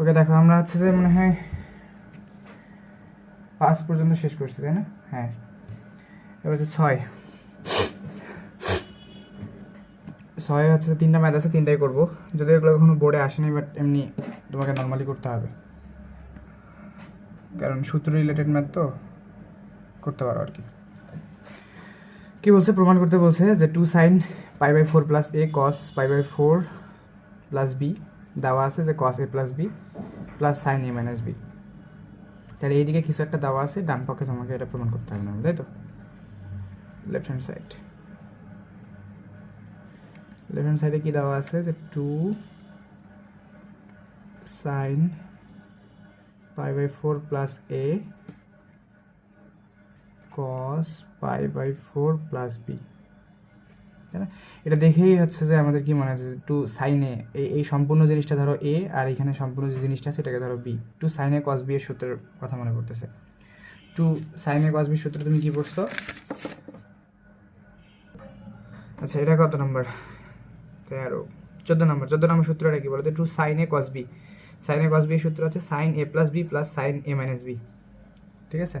ওকে দেখো, আমরা হচ্ছে যে মনে হয় পাঁচ পর্যন্ত শেষ করছি, তাই না? হ্যাঁ। এবার হচ্ছে ছয়। ছয় হচ্ছে তিনটা ম্যাথ আছে, তিনটাই করব। যদি এগুলো কখনো বোর্ডে আসেনি বাট এমনি তোমাকে নর্মালি করতে হবে। কারণ সূত্র রিলেটেড ম্যাথ তো করতে পারো আর কি। কি বলছে? প্রমাণ করতে বলছে যে two sine pi by four plus A cos pi by four plus B দেওয়া আছে যে cos A plus B plus sine A minus B তাহলে এইদিকে কিছু একটা দেওয়া আছে, ডান পক্ষে তোমাকে এটা প্রমাণ করতে হবে না, তাই তো? Left hand side left hand সাইডে কি দেওয়া আছে যে two sine pi by four plus A cos pi by four plus B তাই না? এটা দেখেই হচ্ছে যে আমাদের কি মনে হচ্ছে টু সাইনে এই সম্পূর্ণ জিনিসটা ধরো এ আর এখানে সম্পূর্ণ যে জিনিসটা আছে সেটাকে ধরো বি টু সাইনে কস বি এর সূত্রের কথা মনে পড়তেছে। টু সাইনে কস বি সূত্র তুমি কি পড়ছো? আচ্ছা এটা কত নম্বর? তেরো। চোদ্দ নম্বর চোদ্দ নম্বর সূত্রটা কি বলতো? টু সাইনে কস বি সাইনে কস বি সূত্র আছে sine A plus B plus sine A minus B ঠিক আছে?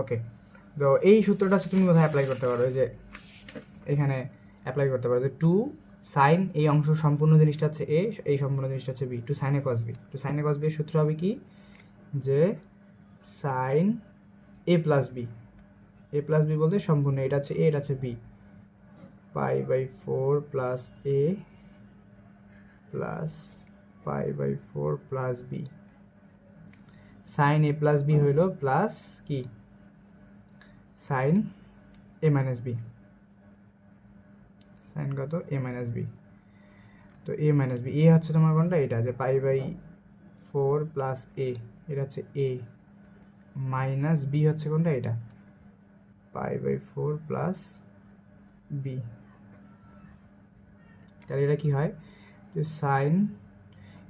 ওকে তো এই সূত্রটা তুমি কোথায় অ্যাপ্লাই করতে পারো যে এখানে অ্যাপ্লাই করতে পারো যে টু সাইন এই অংশ সম্পূর্ণ জিনিসটা হচ্ছে এ এই সম্পূর্ণ জিনিসটা হচ্ছে বি টু সাইনে কস বি টু সাইনে কস বি এর সূত্র হবে কি? যে sine A plus B A plus B বলতে সম্পূর্ণ, এটা হচ্ছে এ এটা হচ্ছে B pi by four plus A plus pi by four plus B sine A plus B হইল প্লাস কি? Sine A minus B. Sine কত? A minus B. তো এ মাইনাস বি, এ হচ্ছে তোমার কোনটা? এটা যে pi by four plus A, এটা হচ্ছে এ। মাইনাস বি হচ্ছে কোনটা? এটা। Pi by four plus B. তাহলে এটা কি হয়? যে সাইন,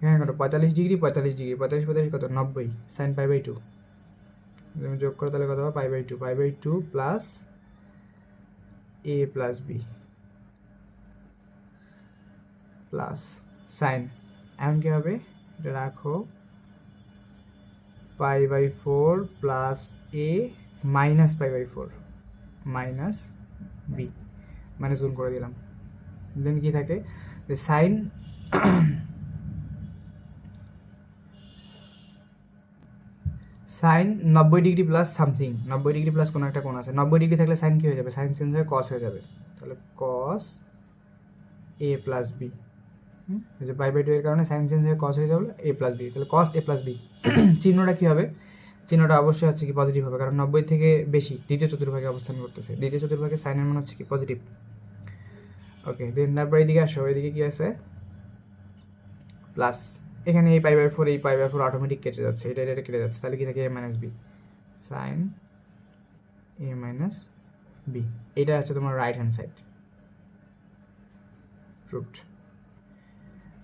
এখানে কত? পঁয়তাল্লিশ ডিগ্রি পঁয়তাল্লিশ ডিগ্রি, পঁয়তাল্লিশ পঁয়তাল্লিশ কত? নব্বই। Sine pi by two. তুমি যোগ করো তাহলে কত হবে pi by two pi by two plus A plus B plus sine এখন কি হবে? এটা রাখো। Pi by four plus A minus pi by four minus B minus গুণ করে দিলাম। দেন কি থাকে? যে সাইন সাইন নব্বই ডিগ্রি প্লাস সামথিং, নব্বই ডিগ্রি প্লাস কোনো একটা কোণ আছে। নব্বই ডিগ্রি থাকলে সাইন কী হয়ে যাবে? সাইন চেঞ্জ হয়ে কস হয়ে যাবে। তাহলে কস এ প্লাস বি যে বাই বাই টু এর কারণে সাইন চেঞ্জ হয়ে কস হয়ে যাবে এ প্লাস বি তাহলে কস এ প্লাস বি চিহ্নটা কী হবে? চিহ্নটা অবশ্যই হচ্ছে কি পজিটিভ হবে, কারণ নব্বই থেকে বেশি দ্বিতীয় চতুর্ভাগে অবস্থান করতেছে। দ্বিতীয় চতুর্ভাগে সাইনের মান হচ্ছে কি পজিটিভ ওকে দেন তারপর এইদিকে আসো এদিকে কি আছে? প্লাস এখানে এই পাই বাই ফোর, এই পাই বাই ফোর অটোমেটিক কেটে যাচ্ছে, এটা এটা কেটে যাচ্ছে, তাহলে কি থাকে? A minus B sine A minus B এটা হচ্ছে তোমার রাইট হ্যান্ড সাইড প্রুভড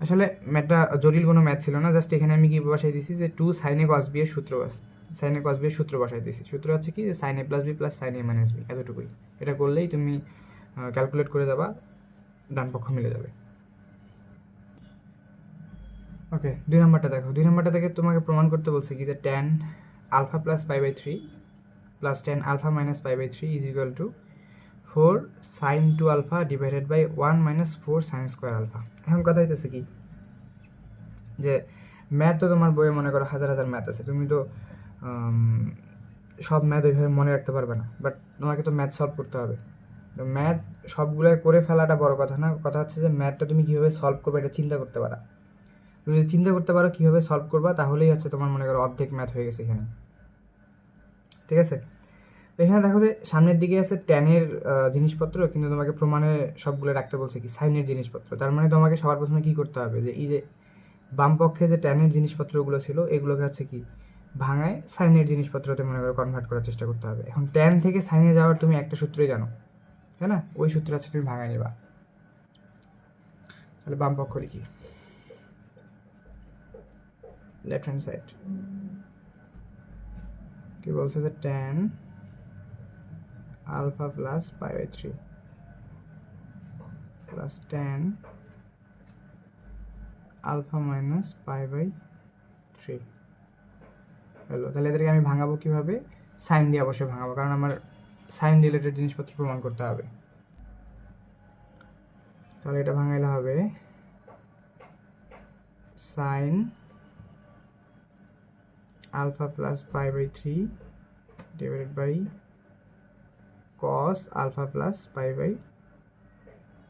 আসলে ম্যাথটা জটিল কোনো ম্যাথ ছিল না জাস্ট এখানে আমি কি বসাই দিছি যে টু সাইনে কস বি এর সূত্র সাইনে কস বি এর সূত্র বসাই দিছি। সূত্র হচ্ছে কি? Sine A plus B plus sine A minus B এতটুকুই। এটা করলেই তুমি ক্যালকুলেট করে যাবা, ডান পক্ষ মিলে যাবে। ওকে দুই নম্বরটা দেখো। দুই নম্বরটা থেকে তোমাকে প্রমাণ করতে বলছে কি যে tan alpha plus pi by three plus tan alpha minus pi by three is equal to four sine two alpha divided by one minus four sine square alpha এখন কথা হইতেছে কি? যে ম্যাথ তো তোমার বইয়ে মনে করো হাজার হাজার ম্যাথ আছে। তুমি তো সব ম্যাথ ওইভাবে মনে রাখতে পারবে না। বাট তোমাকে তো ম্যাথ সলভ করতে হবে। তো ম্যাথ সবগুলো করে ফেলাটা বড় কথা না। কথা হচ্ছে যে ম্যাথটা তুমি কীভাবে সলভ করবে এটা চিন্তা করতে পারা। তুমি যদি চিন্তা করতে পারো কীভাবে সলভ করবা, তাহলেই হচ্ছে তোমার মনে করো অর্ধেক ম্যাথ হয়ে গেছে এখানে। ঠিক আছে? তো এখানে দেখো যে সামনের দিকে আছে ট্যানের জিনিসপত্র, কিন্তু তোমাকে প্রমাণে সবগুলো রাখতে বলছে কি? সাইনের জিনিসপত্র। তার মানে তোমাকে সবার প্রথমে কী করতে হবে? যে এই যে বাম পক্ষে যে ট্যানের জিনিসপত্রগুলো ছিল, এগুলোকে হচ্ছে কি? ভাঙায় সাইনের জিনিসপত্রতে মনে করো কনভার্ট করার চেষ্টা করতে হবে। এখন ট্যান থেকে সাইনে যাওয়ার তুমি একটা সূত্রই জানো, তাই না? ওই সূত্র আছে তুমি ভাঙায় নিবা। তাহলে বাম পক্ষ লিখি। লেফট হ্যান্ড সাইড কি বলছে যে tan alpha plus pi by three plus tan alpha minus pi by three হলো তাহলে এদেরকে আমি ভাঙাবো কীভাবে? সাইন দিয়ে অবশ্যই ভাঙাবো, কারণ আমার সাইন রিলেটেড জিনিসপত্র প্রমাণ করতে হবে। তাহলে এটা ভাঙাইলে হবে sine alpha plus pi by three divided by cos alpha plus pi by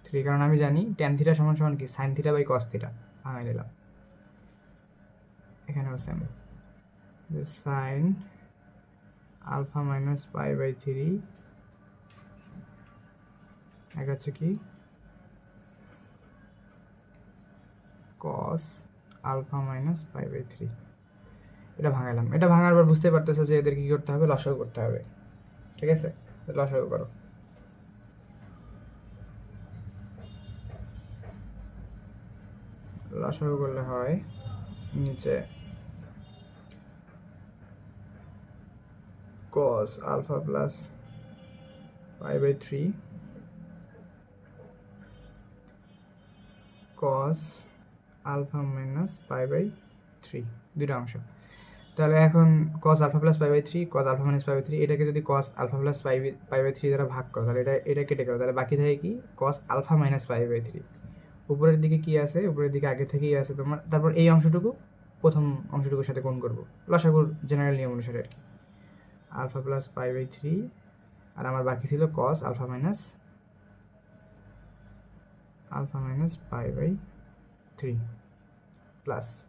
three. কারণ আমি জানি টেন থিটা সমান সমান কি? Sine theta by cos theta ভাঙাই দিলাম এখানেও same sine alpha minus pi by three, এক হচ্ছে কি? Cos alpha minus pi by three. এটা ভাঙালাম। এটা ভাঙার পর বুঝতে পারতেছো যে এদের কি করতে হবে? লসাগু করতে হবে। ঠিক আছে? লসাগু করো। লসাগু করলে হয় নিচে cos alpha plus pi by 3 cos alpha minus pi by 3 দুইটা অংশ। তাহলে এখন cos alpha plus pi by 3 cos alpha minus pi by 3 এটাকে যদি cos alpha plus by- pi by 3 দ্বারা ভাগ করো, তাহলে এটা এটা কেটে গেল। তাহলে বাকি থাকে কি? Cos alpha minus pi by three উপরের দিকে কি আছে? উপরের দিকে আগে থেকেই আছে তোমার। তারপর এই অংশটুকু, প্রথম অংশটুকুর সাথে কোণ করব। লসাগুর জেনারেল নিয়ম অনুসারে আর কি। Alpha plus pi by three আর আমার বাকি ছিল cos alpha minus alpha minus pi by three plus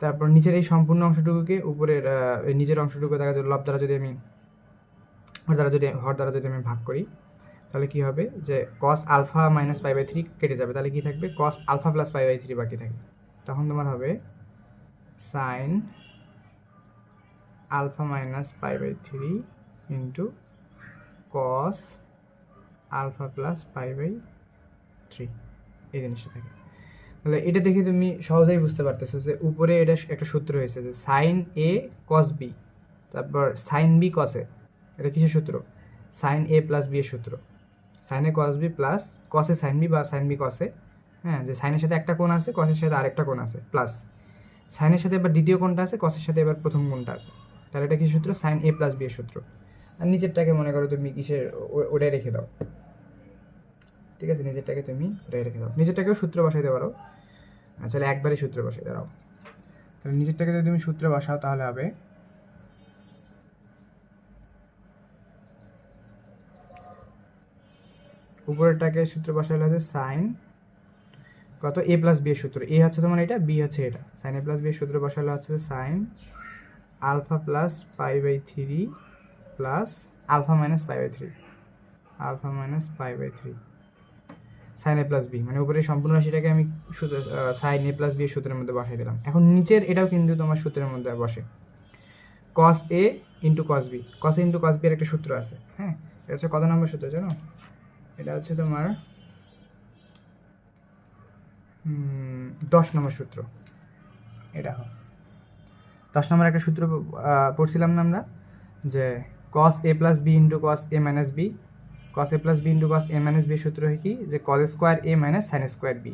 তারপর নিচের এই সম্পূর্ণ অংশটুকুকে উপরের নিচের অংশটুকু দেখা যায় লব দ্বারা যদি আমি, হর দ্বারা যদি, হর দ্বারা যদি আমি ভাগ করি, তাহলে কি হবে? যে cos alpha minus pi by three কেটে যাবে। তাহলে কি থাকবে? Cos alpha plus pi by three বাকি থাকবে। তখন তোমার হবে sine alpha minus pi by three into cos alpha plus pi by three এই জিনিসটা থাকে। তাহলে এটা দেখে তুমি সহজেই বুঝতে পারতেছো যে উপরে এটা একটা সূত্র হয়েছে যে সাইন এ কস বি তারপর সাইন বি কসে এটা কিসের সূত্র? সাইন এ প্লাস বি এর সূত্র। Sine A cos B plus cos A sine B বা সাইন বি কসে হ্যাঁ যে সাইনের সাথে একটা কোণ আছে কসের সাথে আরেকটা কোণ আছে প্লাস সাইনের সাথে এবার দ্বিতীয় কোণটা আছে কসের সাথে এবার প্রথম কোণটা আছে। তাহলে এটা কি সূত্র? সাইন এ প্লাস বি এর সূত্র। আর নিচেরটাকে মনে করো তুমি কিসের ওটাই রেখে দাও। ঠিক আছে, নিজেরটাকে তুমি ওটাই রেখে দাও। নিজেরটাকেও সূত্র বসাইতে পারো। আচ্ছা একবারই সূত্র বসাই দাও তাহলে নিজেরটাকে যদি তুমি সূত্র বসাও, তাহলে হবে উপরেরটাকে সূত্র বসাইলে হচ্ছে সাইন কত? এ প্লাস বি এর সূত্র। এ হচ্ছে তোমার এটা বি হচ্ছে এটা। সাইন এ প্লাস বি এর সূত্র বসালে হচ্ছে sine alpha plus pi by three plus alpha minus pi by three alpha minus pi by three sine A plus B মানে উপরে সম্পূর্ণ রাশিটাকে আমি সাইন এ প্লাস বি এর সূত্রের মধ্যে বসাই দিলাম। এখন নিচের এটাও কিন্তু তোমার সূত্রের মধ্যে বসে। Cos A into cos B cos A into cos B এর একটা সূত্র আছে হ্যাঁ? এটা হচ্ছে কত নম্বর সূত্র জানো? এটা হচ্ছে তোমার দশ নম্বর সূত্র। এটা দশ নম্বর একটা সূত্র পড়ছিলাম না আমরা, যে cos A plus B into cos A minus B cos A plus B into cos A minus B সূত্র হয় কি? যে cos square A minus sine square B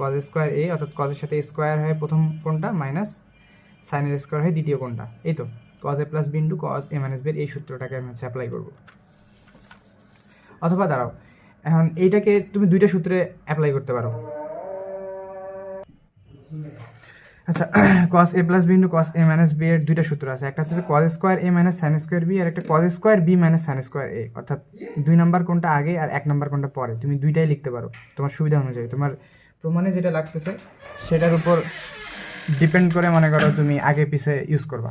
cos square A অর্থাৎ কজের সাথে স্কোয়ার হয় প্রথম কোনটা মাইনাস সাইনের স্কোয়ার হয় দ্বিতীয় কোনটা এই তো cos A plus B into cos A minus বির এই সূত্রটাকে আমি হচ্ছে অ্যাপ্লাই করব। অথবা দাঁড়াও, এখন এইটাকে তুমি দুইটা সূত্রে অ্যাপ্লাই করতে পারো। আচ্ছা cos A plus B into cos A minus B এর দুইটা সূত্র আছে। একটা হচ্ছে cos square A minus sine square B আর একটা cos square B minus sine square A অর্থাৎ দুই নাম্বার কোনটা আগে আর এক নাম্বার কোনটা পরে। তুমি দুইটাই লিখতে পারো, তোমার সুবিধা অনুযায়ী। তোমার প্রমাণে যেটা লাগতেছে, সেটার উপর ডিপেন্ড করে মনে করো তুমি আগে পিছে ইউজ করবা।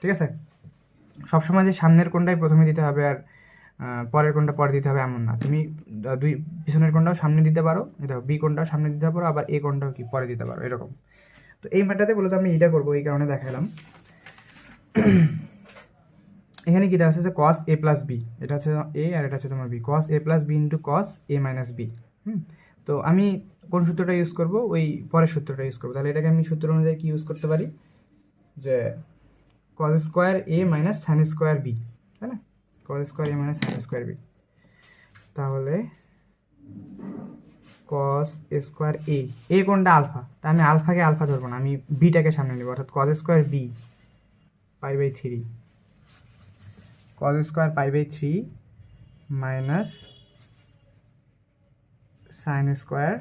ঠিক আছে? সবসময় যে সামনের কোনটাই প্রথমে দিতে হবে আর পরের কোনটা পরে দিতে হবে এমন না। তুমি দুই, পিছনের কোনটাও সামনে দিতে পারো দেখো বি কোনটাও সামনে দিতে পারো, আবার এ কোনটাও কি পরে দিতে পারো, এরকম। তো এই ম্যাটাতে বলে তো আমি এটা করব, এই কারণে দেখালাম। এখানে কী দেওয়া আছে কস এ প্লাস বি এটা হচ্ছে এ আর এটা হচ্ছে তোমার B cos A plus B into cos A minus B হুম? তো আমি কোন সূত্রটা ইউজ করব? ওই পরের সূত্রটা ইউজ করব। তাহলে এটাকে আমি সূত্র অনুযায়ী কি ইউজ করতে পারি? যে cos square A minus sine square B তাই না? Cos square A minus sine square B তাহলে কস স্কোয়ার এ এ কোনটা আলফা? তা আমি আলফাকে আলফা ধরবো না, আমি বিটাকে সামনে নেব, অর্থাৎ cos square B pi by three cos square pi by three minus sine square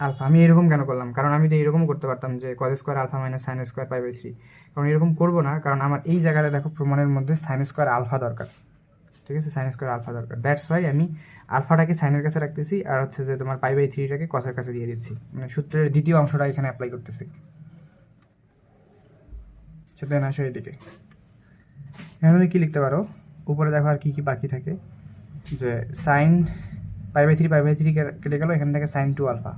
alpha. আমি এরকম কেন করলাম? কারণ আমি তো এরকম করতে পারতাম যে cos square alpha minus sine square pi by three কারণ এরকম করব না, কারণ আমার এই জায়গাতে দেখো প্রমাণের মধ্যে সাইন স্কোয়ার আলফা দরকার। ঠিক আছে? সাইন স্কোয়ার আলফা দরকার। দ্যাটস ওয়াই আমি আলফাটাকে সাইনের কাছে রাখতেছি আর হচ্ছে যে তোমার পাই বাই থ্রিটাকে কসের কাছে দিয়ে দিচ্ছি। মানে সূত্রের দ্বিতীয় অংশটা এখানে অ্যাপ্লাই করতেছি। সেটা না আসো এদিকে। এখন তুমি কী লিখতে পারো? উপরে দেখো আর কী কী বাকি থাকে। যে sine pi by three pi by three কেটে গেল, এখান থেকে সাইন টু আলফা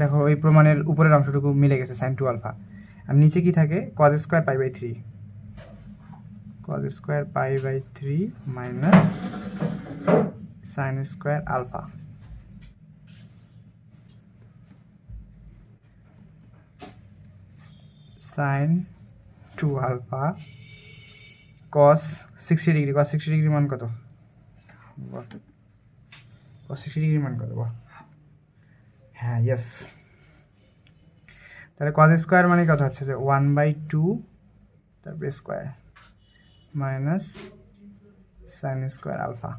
দেখো, ওই প্রমাণের উপরের অংশটুকু মিলে গেছে সাইন টু আলফা আর নিচে কি থাকে? Cos square pi by three cos square pi by three minus sine square alpha sine two alpha cos sixty degree cos sixty degree মান কত? কস সিক্সটি ডিগ্রি মান কত? হ্যাঁ ইয়েস তাহলে কজ স্কোয়ার মানে কত হচ্ছে? যে ওয়ান বাই টু তারপরে square minus sine square alpha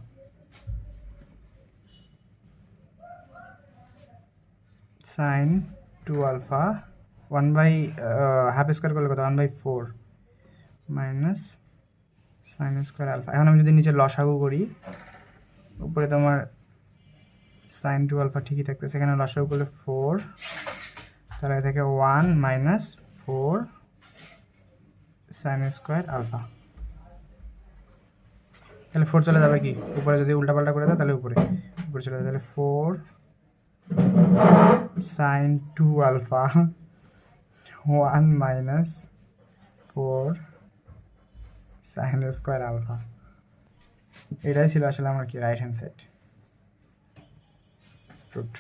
sine two alpha one by half square করলে কত? One by four minus sine square alpha এখন আমি যদি নিচে লসাগু করি, উপরে তোমার সাইন টু আলফা ঠিকই থাকতেছে। এখানে লসাগু করলে ফোর তাহলে থেকে one minus four sine square alpha তাহলে ফোর চলে যাবে কি? উপরে যদি উল্টাপাল্টা করে দাও, তাহলে উপরে। উপরে চলে যাবে, তাহলে four sine two alpha one minus four sine square alpha এটাই ছিল আসলে আমার কি রাইট হ্যান্ড সাইড ট্রুথ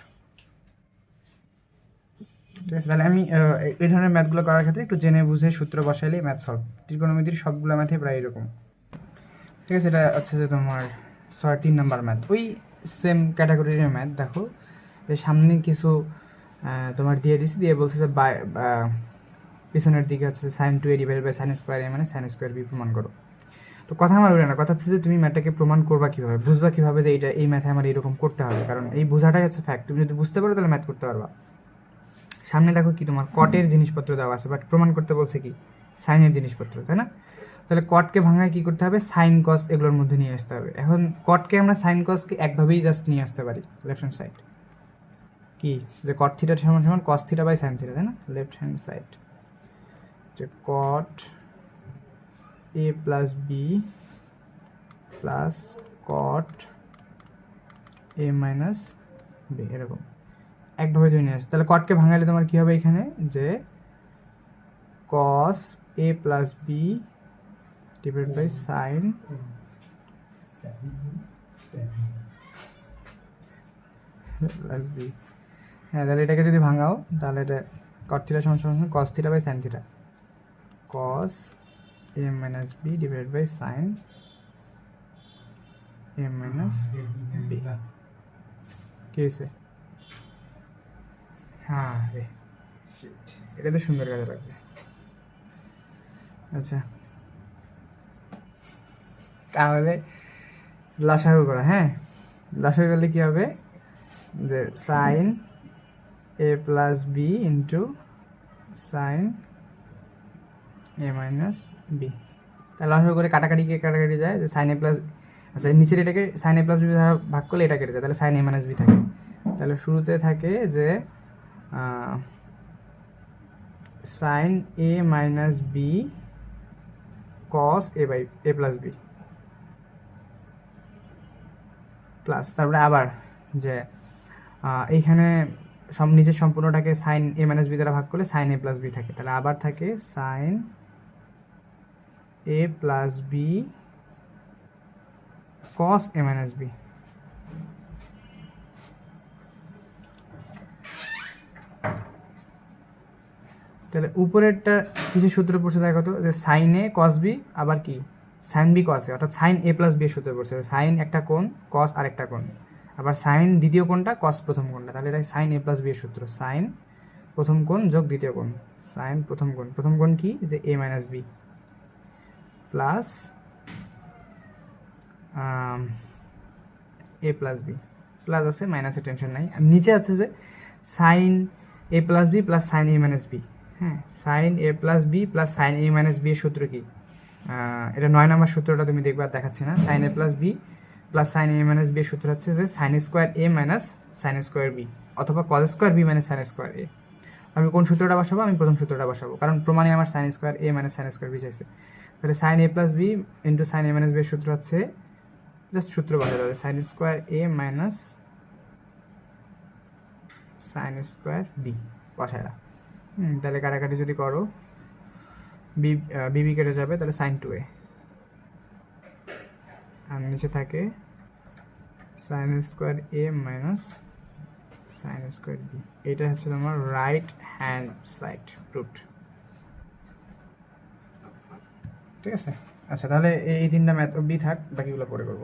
ঠিক আছে, তাহলে আমি এই- এই ধরনের ম্যাথগুলো করার ক্ষেত্রে একটু জেনে বুঝে সূত্র বসাইলে ম্যাথ সলভ ত্রিকোণমিতির সবগুলো ম্যাথে প্রায় এরকম। ঠিক আছে, এটা হচ্ছে যে তোমার ছয় তিন নাম্বার ম্যাথ ওই সেম ক্যাটাগরির ম্যাথ দেখো। এর সামনে কিছু তোমার দিয়ে দিছি দিয়ে বলছে যে পিছনের দিকে হচ্ছে sine two A divide by sine square A মানে সাইন স্কোয়ার বি প্রমাণ করো। তো কথা আমার ওটা না, কথা হচ্ছে যে তুমি ম্যাথটাকে প্রমাণ করবা কীভাবে? বুঝবা কীভাবে যে এটা এই ম্যাথে আমার এরকম করতে হবে? কারণ এই বোঝাটাই হচ্ছে ফ্যাক্ট তুমি যদি বুঝতে পারো তাহলে ম্যাথ করতে পারবা। সামনে দেখো কি তোমার কটের জিনিসপত্র দেওয়া আছে বাট প্রমাণ করতে বলছে কি? সাইনের জিনিসপত্র, তাই না? তাহলে কটকে ভাঙায় কি করতে হবে? সাইন কস এগুলোর মধ্যে নিয়ে আসতে হবে। এখন কটকে আমরা সাইন কসকে একভাবেই জাস্ট নিয়ে আসতে পারি লেফট হ্যান্ড সাইড কি? যে কট থিটা সমান সমান cos theta by sine theta তাই না? লেফট হ্যান্ড সাইড যে cot A plus B plus cot A minus B এরকম। একভাবে যদি নিয়ে আসে, তাহলে কটকে ভাঙালে তোমার কী হবে এখানে? যে cos A plus B divide by sine plus B হ্যাঁ তাহলে এটাকে যদি ভাঙাও, তাহলে এটা কট থিটা সমান cos theta by sine theta cos A minus B divide by sine A minus B কি হ্যাঁ রে. এটা তো সুন্দর কাজে লাগবে। আচ্ছা। তাহলে লাসাগু করা হ্যাঁ? লাসাগু করলে কী হবে? যে sine A plus B into sine A minus B তাহলে লাসাগু করে কাটাকাটি কে কাটাকাটি যায়? যে সাইন এ প্লাস আচ্ছা নিচের এটাকে সাইন এ প্লাস বি ভাগ করলে এটা কেটে যায়। তাহলে সাইন এ মাইনাস বি থাকে। তাহলে শুরুতে থাকে যে sine A minus B cos A by A plus B plus তারপরে আবার যে এইখানে সব নিচের সম্পূর্ণটাকে সাইন এ মাইনাস বি দ্বারা ভাগ করলে সাইন এ প্লাস বি থাকে। তাহলে আবার থাকে sine A plus B cos A minus B তাহলে উপরেরটা কিছু সূত্র পড়ছে দেখো তো, যে সাইন কস বি আবার কি? সাইন বি কস অর্থাৎ সাইন এ প্লাস বি এর সূত্র পড়ছে। সাইন একটা কোণ কস আর একটা কোণ। আবার সাইন দ্বিতীয় কোণটা কস প্রথম কোণটা। তাহলে এটা সাইন এ প্লাস বি সূত্র। সাইন প্রথম কোণ যোগ দ্বিতীয় কোণ। সাইন প্রথম কোণ। প্রথম কোণ কি? যে A minus B plus A plus B plus আছে মাইনাসের টেনশন নাই। আর নিচে আছে যে sine A plus B plus sine A minus B হ্যাঁ sine A plus B plus sine A minus B এর সূত্র কি? এটা নয় নম্বর সূত্রটা তুমি দেখবে আর দেখাচ্ছি না। Sine A plus B plus sine A minus B সূত্র হচ্ছে যে sine square A minus sine square B অথবা cos square B minus sine square A আমি কোন সূত্রটা বসাবো? আমি প্রথম সূত্রটা বসাবো। কারণ প্রমাণে আমার sine square A minus sine square B চাইছে। তাহলে sine A plus B into sine A minus B সূত্র হচ্ছে জাস্ট সূত্র বসাতে হবে। Sine square A minus sine square B বসায়রা হুম, তাহলে কাটাকাটি যদি করো বি বিবি কেটে যাবে, তাহলে সাইন টু এ আর নিচে থাকে sine square A minus sine square B এটা হচ্ছে তোমার রাইট হ্যান্ড সাইড রুট ঠিক আছে? আচ্ছা তাহলে এই তিনটা ম্যাথ অবধি থাক, বাকিগুলো পরে করব।